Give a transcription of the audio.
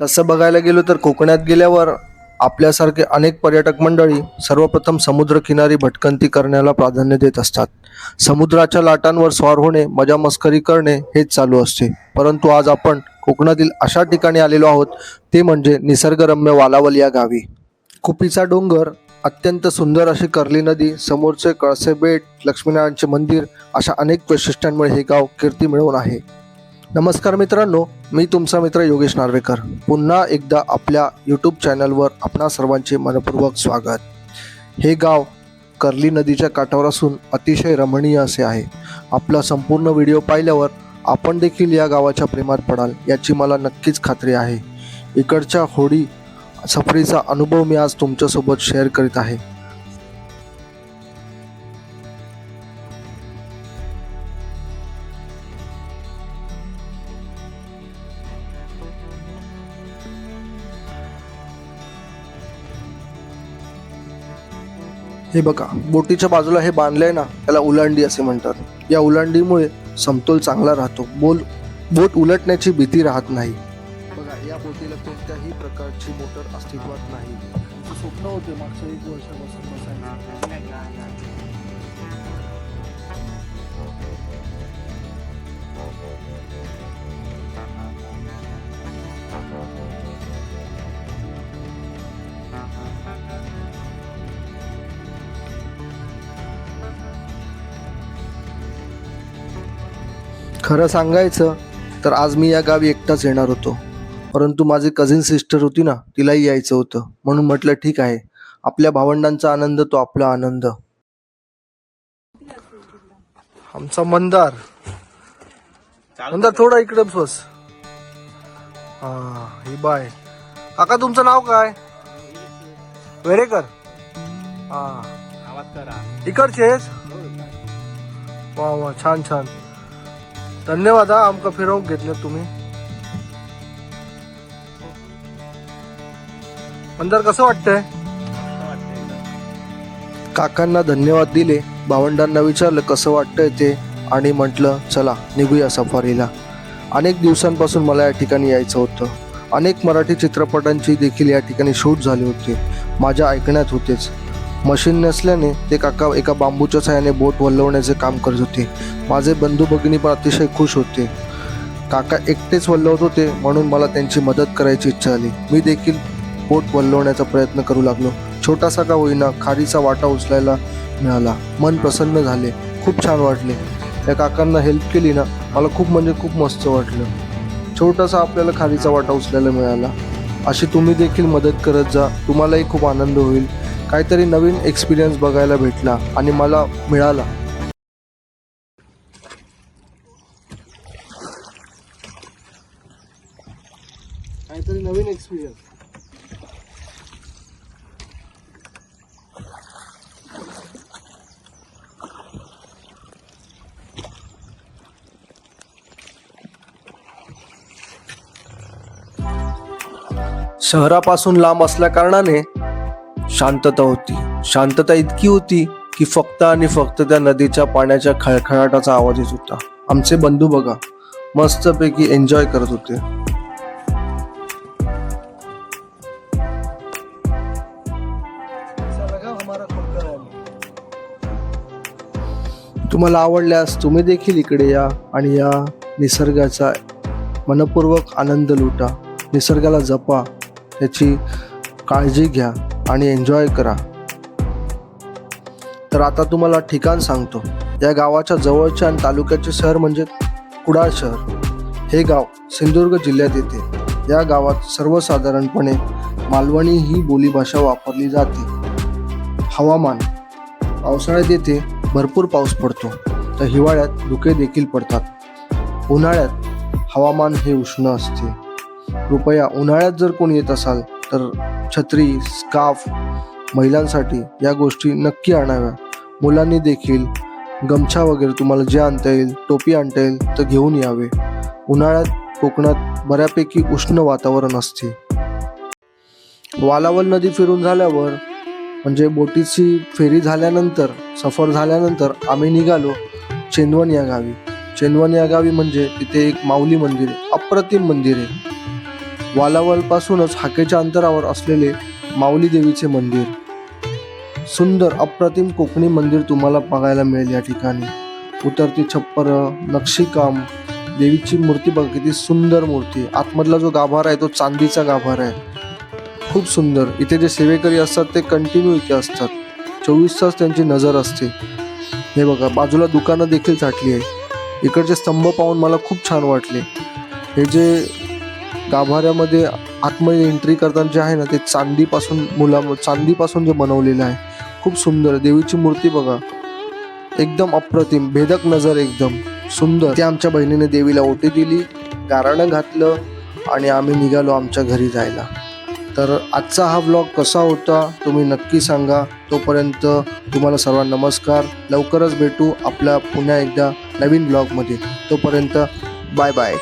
तसं बघायला गेलो तर कोकणात गेल्यावर आपल्यासारखे अनेक पर्यटक मंडळी सर्वप्रथम समुद्रकिनारी भटकंती करण्याला प्राधान्य देत असतात. समुद्राच्या लाटांवर स्वार होणे मजा मस्करी करणे हेच चालू असते. परंतु आज आपण कोकणातील अशा ठिकाणी आलेलो आहोत ते म्हणजे निसर्गरम्य वालावल या गावी. कुपीचा डोंगर अत्यंत सुंदर अशी कर्ली नदी समोरचे कळसे बेट लक्ष्मीनारायणचे मंदिर अशा अनेक वैशिष्ट्यांमुळे हे गाव कीर्ती मिळवून आहे. नमस्कार मित्रांनो मी तुमचा मित्र योगेश नार्वेकर. पुन्हा एकदा आपल्या यूट्यूब चॅनलवर आपणा सर्वांचे मनपूर्वक स्वागत. हे गाव कर्ली नदीच्या काठावर असून अतिशय रमणीय असे आहे. आपला संपूर्ण व्हिडिओ पाहिल्यावर आपण देखील या गावाच्या प्रेमात पडाल याची मला नक्कीच खात्री आहे. इकडच्या होडी सफरीचा अनुभव मी आज तुमच्यासोबत शेअर करीत आहे. हे बघा बोटीच्या बाजूला हे बांधलंय ना त्याला उलांडी असे म्हणतात. या उलांडीमुळे समतोल चांगला राहतो. बोल बोट उलटण्याची भीती राहत नाही. बघा या बोटीला कोणत्याही प्रकारची मोटर अस्तित्वात नाही. स्वप्न होते मागच्या एक वर्षापासून बसायचं खरं सांगायचं तर आज मी या गावी एकटाच येणार होतो. परंतु माझी कझिन सिस्टर होती ना तिलाही यायचं होतं. म्हणून म्हटलं ठीक आहे. आपल्या भावंडांचा आनंद तो आपला आनंद. आमचा मंदार. मंदार थोडा इकडे बस. हा ही बाय. काका तुमचं नाव काय? वेरेकर. हा. इकडचेच वा वा छान छान. धन्यवाद हा आमका फिरवून घेतलं तुम्ही. मंदार कसं वाटतंय? काकांना धन्यवाद दिले. भावंडांना विचारलं कसं वाटतंय ते आणि म्हटलं चला निघूया सफारीला. अनेक दिवसांपासून मला या ठिकाणी यायचं होतं. अनेक मराठी चित्रपटांची देखील या ठिकाणी शूट झाले होते. माझ्या ऐकण्यात होतेच. मशीन नसल्याने ते काका एका बांबूच्या साहाय्याने बोट वल्लवण्याचे काम करत होते. माझे बंधू भगिनी पण अतिशय खुश होते. काका एकटेच वल्लवत होते म्हणून मला त्यांची मदत करायची इच्छा आली. मी देखील बोट वल्लवण्याचा प्रयत्न करू लागलो. छोटासा का होईना खारीचा वाटा उचलायला मिळाला. मन प्रसन्न झाले. खूप छान वाटले. त्या काकांना हेल्प केली ना मला खूप म्हणजे खूप मस्त वाटलं. छोटासा आपल्याला खारीचा वाटा उचलायला मिळाला. अशी तुम्ही देखील मदत करत जा. तुम्हालाही खूप आनंद होईल. काहीतरी नवीन एक्सपिरियन्स बघायला भेटला आणि मला मिळाला. काहीतरी नवीन एक्सपिरियन्स शहरापासून लांब असल्या कारणाने शांतता होती. शांतता इतकी होती की फक्त आणि फक्त त्या नदीच्या पाण्याच्या खळखळाटाचा आवाज येत होता. आमचे बंधू बघा मस्तपैकी एन्जॉय करत होते. तुम्हाला आवडल्यास तुम्ही देखील इकडे या आणि या निसर्गाचा मनपूर्वक आनंद लुटा. निसर्गाला जपा त्याची काळजी घ्या. आणि एन्जॉय करा. तर आता तुम्हाला ठिकाण सांगतो. या गावाच्या जवळच्या आणि तालुक्याचे शहर म्हणजे कुडाळ शहर. हे गाव सिंधुदुर्ग जिल्ह्यात येते. या गावात सर्वसाधारणपणे मालवणी ही बोलीभाषा वापरली जाते. हवामान. पावसाळ्यात येथे भरपूर पाऊस पडतो. तर हिवाळ्यात धुके देखील पडतात. उन्हाळ्यात हवामान हे उष्ण असते. कृपया उन्हाळ्यात जर कोणी येत असाल तर छत्री स्कार्फ महिलांसाठी या गोष्टी नक्की आणाव्या. मुलांनी देखील गमछा वगैरे तुम्हाला जे आणता येईल टोपी आणता येईल तर घेऊन यावे. उन्हाळ्यात कोकणात बऱ्यापैकी उष्ण वातावरण असते. वालावल नदी फिरून झाल्यावर म्हणजे बोटीची फेरी झाल्यानंतर सफर झाल्यानंतर आम्ही निघालो चेंदवण या गावी. चेंदवण या गावी म्हणजे तिथे एक माऊली मंदिर आहे अप्रतिम मंदिर आहे. वालावलपासूनच हाकेच्या अंतरावर असलेले माऊली देवीचे मंदिर. सुंदर अप्रतिम कोकणी मंदिर तुम्हाला बघायला मिळेल या ठिकाणी. उतरती छप्पर नक्षीकाम देवीची मूर्ती बघा किती सुंदर मूर्ती. आतमधला जो गाभारा आहे तो चांदीचा गाभारा आहे. खूप सुंदर. इथे जे सेवेकरी असतात ते कंटिन्यू इथे असतात. चोवीस तास त्यांची नजर असते. हे बघा बाजूला दुकानं देखील साठली आहे. इकडचे स्तंभ पाहून मला खूप छान वाटले. हे जे गाभाऱ्यामध्ये आतमध्ये एंट्री करताना जे आहे ना ते चांदीपासून मुला चांदीपासून जे बनवलेलं आहे खूप सुंदर. देवीची मूर्ती बघा. एकदम अप्रतिम. भेदक नजर एकदम. सुंदर. त्या आमच्या बहिणीने देवीला ओटी दिली गाराणं घातलं आणि आम्ही निघालो आमच्या घरी जायला. तर आजचा हा ब्लॉग कसा होता तुम्ही नक्की सांगा. तोपर्यंत तुम्हाला सर्वांना नमस्कार. लवकरच भेटू आपल्या पुन्हा एकदा नवीन ब्लॉगमध्ये तोपर्यंत बाय बाय